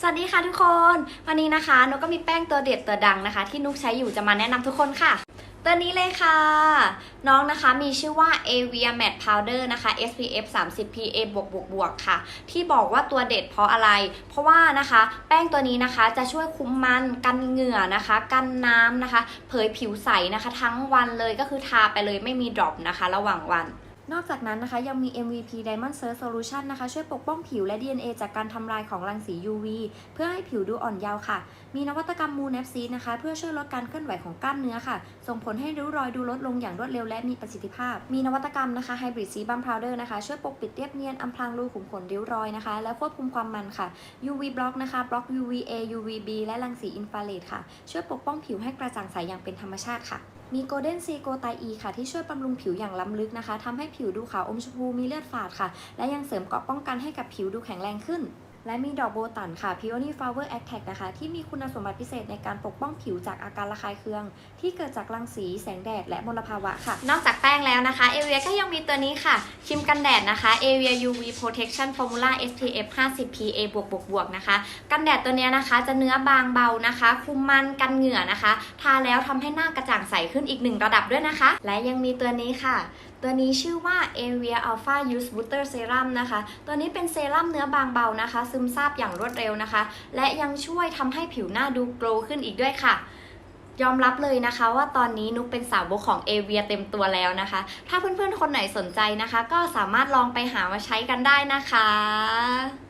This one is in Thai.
สวัสดีค่ะทุกคน วันนี้นะคะนุกก็มีแป้งตัวเด็ดตัวดังนะคะ ที่นุกใช้อยู่จะมาแนะนำทุกคนค่ะ ตัวนี้เลยค่ะ น้องนะคะมีชื่อว่า Avia Matte Powder นะคะ SPF 30 PA บวกบวกบวกค่ะ ที่บอกว่าตัวเด็ดเพราะอะไร เพราะว่านะคะแป้งตัวนี้นะคะจะช่วยคุมมันกันเหงื่อนะคะ กันน้ำนะคะ เผยผิวใสนะคะ ทั้งวันเลยก็คือทาไปเลยไม่มีดรอปนะคะ ระหว่างวัน นอกจากนั้นนะคะยังมี MVP Diamond Search Solution นะคะ ช่วยปกป้องผิวและ DNA จากการทำลายของรังสี UV เพื่อให้ผิวดูอ่อนเยาว์ค่ะ มีนวัตกรรมมูนแอปซีนะคะ เพื่อช่วยลดการเคลื่อนไหวของกล้ามเนื้อค่ะ ส่งผลให้ริ้วรอยดูลดลงอย่างรวดเร็วและมีประสิทธิภาพ มีนวัตกรรมนะคะ Hybrid Sebum Powder นะคะ ช่วยปกปิดเรียบเนียนอำพรางรูขุมขนริ้วรอยนะคะ และควบคุมความมันค่ะ UV Block นะคะบล็อก UVA UVB และรังสีอินฟราเรดค่ะ ช่วยปกป้องผิวให้กระจ่างใสอย่างเป็นธรรมชาติค่ะ มีโกลเด้นซีโกไตอีค่ะ ที่ช่วยบำรุงผิวอย่างล้ำลึกนะคะทำให้ผิวดูขาวอมชมพูมีเลือดฝาดค่ะ และยังเสริมเกราะป้องกันให้กับผิวดูแข็งแรงขึ้น และมีดอกโบตันค่ะ Peony Flower Attack นะคะ ที่มีคุณสมบัติพิเศษในการปกป้องผิวจากอาการระคายเคือง ที่เกิดจากรังสีแสงแดดและมลภาวะค่ะ นอกจากแป้งแล้วนะคะ เอเวียก็ยังมีตัวนี้ค่ะครีมกันแดดนะคะเอเวีย UV Protection Formula SPF 50 PA บวกบวกบวกนะคะ กันแดดตัวนี้นะคะ จะเนื้อบางเบานะคะ คุมมันกันเหงื่อนะคะ ทาแล้วทำให้หน้ากระจ่างใสขึ้นอีกหนึ่งระดับด้วยนะคะ และยังมีตัวนี้ค่ะตัวนี้ชื่อว่า Avia Alpha Use Booster Serum นะคะ ตัวนี้เป็นเซรั่มเนื้อบางเบานะคะซึมซาบอย่างรวดเร็วนะคะ และยังช่วยทำให้ผิวหน้าดูโกลขึ้นอีกด้วยค่ะ ยอมรับเลยนะคะ ว่าตอนนี้นุกเป็นสาวกของเอเวียเต็มตัวแล้วนะคะ ถ้าเพื่อนๆคนไหนสนใจนะคะ ก็สามารถลองไปหามาใช้กันได้นะคะ